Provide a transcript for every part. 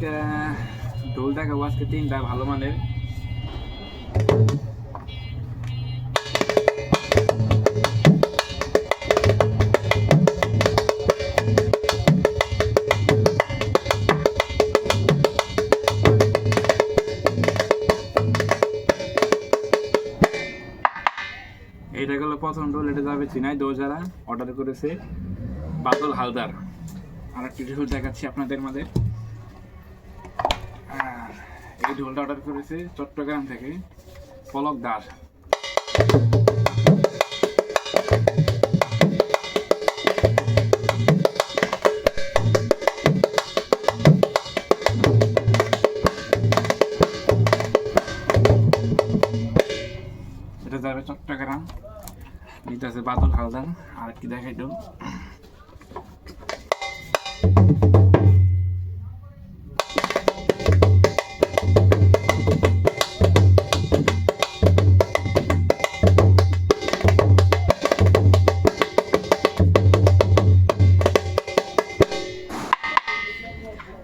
আজকে ঢোল দেখাবো, আজকে তিনটা ভালো মানের। এইটা গেলো প্রথম ঢোল, এটা যাবে চিনাই দো যারা অর্ডার করেছে বাদল হালদার। আর একটি ঢোল দেখাচ্ছি আপনাদের মাঝে। এই ঢোলটা অর্ডার করেছে চট্টগ্রাম থেকে পলক দাস। এটা যাবে চট্টগ্রাম, এটা আছে বাদল হালদার, আর কি দেখাই ঢোল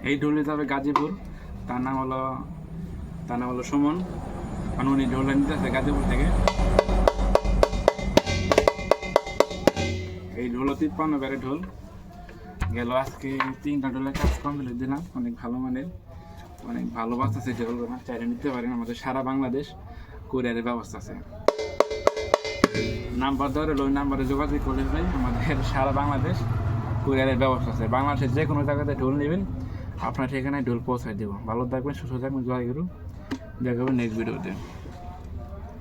এই ঢোলে যাবে গাজীপুর। তার নাম হলো, তার নাম হলো সুমন। কারণ উনি ঢোলটা নিতে আসে গাজীপুর থেকে। এই ঢোল তিপ্পান্ন বেড়ে ঢোল গেল আজকে তিনটা ঢোলের কাজ কমপ্লিট দিলাম। অনেক ভালো মানের, অনেক ভালো বাস আছে ঢোলগুলো চাইলে নিতে পারেন আমাদের সারা বাংলাদেশ কুরিয়ারের ব্যবস্থা আছে। নাম্বার ধরে ওই নাম্বারে যোগাযোগ করে দেবেন আমাদের সারা বাংলাদেশ কুরিয়ারের ব্যবস্থা আছে। বাংলাদেশের যে কোনো জায়গাতে ঢোল নেবেন আপনার ঠিকানায় ডোল পৌঁছায় দেবো। ভালো থাকবেন সুস্থ থাকবেন জয় গুরু। দেখাবেন নেক্সট ভিডিওতে